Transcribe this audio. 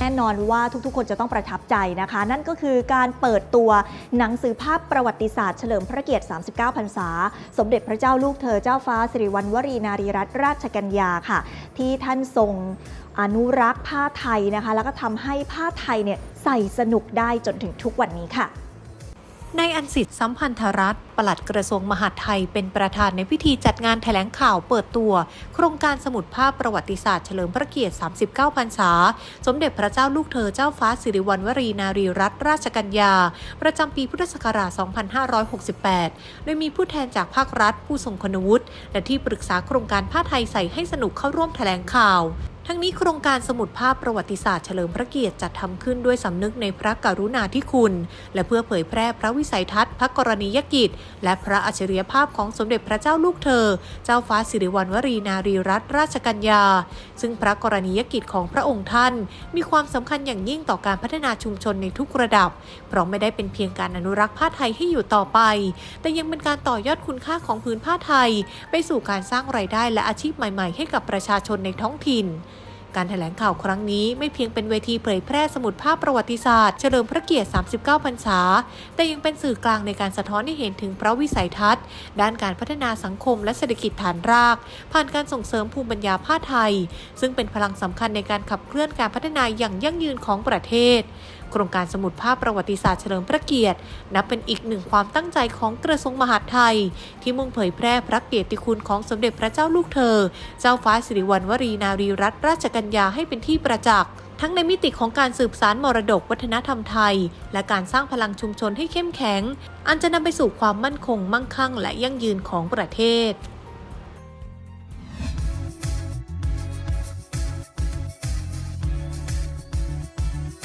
แน่นอนว่าทุกๆ คนจะต้องประทับใจนะคะ นั่นก็คือการเปิดตัวหนังสือภาพประวัติศาสตร์เฉลิมพระเกียรติ 39 พรรษา สมเด็จพระเจ้าลูกเธอเจ้าฟ้าสิริวัณวรีนารีรัตนราชกัญญาค่ะ ที่ท่านทรงอนุรักษ์ผ้าไทยนะคะ แล้วก็ทำให้ผ้าไทยเนี่ยใส่สนุกได้จนถึงทุกวันนี้ค่ะ นายอันสิทธิ์สัมพันธรัตน์ปลัดกระทรวงมหาดไทยเป็นประธานในพิธีจัดงานแถลงข่าวเปิดตัว โครงการสมุดภาพประวัติศาสตร์เฉลิมพระเกียรติ 39 พรรษา สมเด็จพระเจ้าลูกเธอเจ้าฟ้าสิริวัณวรีนารีรัตนราชกัญญา ประจำปีพุทธศักราช 2568 โดยมีผู้แทนจากภาครัฐ ผู้ทรงคุณวุฒิและที่ปรึกษาโครงการผ้าไทยใส่ให้สนุกเข้าร่วมแถลงข่าว ทั้งนี้โครงการสมุดภาพประวัติศาสตร์เฉลิมพระเกียรติจัดทำขึ้นด้วยสำนึกในพระกรุณาธิคุณ และเพื่อเผยแพร่พระวิสัยทัศน์ พระกรณียกิจ และพระอัจฉริยภาพของสมเด็จพระเจ้าลูกเธอ เจ้าฟ้าสิริวัณวรีนารีรัตนราชกัญญา ซึ่งพระกรณียกิจของพระองค์ท่าน มีความสำคัญอย่างยิ่งต่อการพัฒนาชุมชนในทุกระดับ เพราะไม่ได้เป็นเพียงการอนุรักษ์ผ้าไทยให้อยู่ต่อไป แต่ยังเป็นการต่อยอดคุณค่าของพื้นผ้าไทย ไปสู่การสร้างรายได้และอาชีพใหม่ ๆ ให้กับประชาชนในท้องถิ่น การแถลงข่าวครั้งนี้ไม่เพียงเป็นเวทีเผยแพร่สมุดภาพประวัติศาสตร์เฉลิมพระเกียรติ 39 พรรษา แต่ยังเป็นสื่อกลางในการสะท้อนให้เห็นถึงพระวิสัยทัศน์ ด้านการพัฒนาสังคมและเศรษฐกิจฐานราก ผ่านการส่งเสริมภูมิปัญญาผ้าไทย ซึ่งเป็นพลังสำคัญในการขับเคลื่อนการพัฒนาอย่างยั่งยืนของประเทศโครงการสมุดภาพประวัติศาสตร์เฉลิมพระเกียรติ นับเป็นอีกหนึ่งความตั้งใจของกระทรวงมหาดไทย ที่มุ่งเผยแพร่พระเกียรติคุณของสมเด็จพระเจ้าลูกเธอ เจ้าฟ้าสิริวัณวรีนารีรัตนราชกัญญาให้เป็นที่ประจักษ์ทั้งในมิติของการสืบสารมรดกวัฒนธรรมไทย และการสร้างพลังชุมชนให้เข้มแข็ง อันจะนำไปสู่ความมั่นคงมั่งคั่ง และยั่งยืนของประเทศ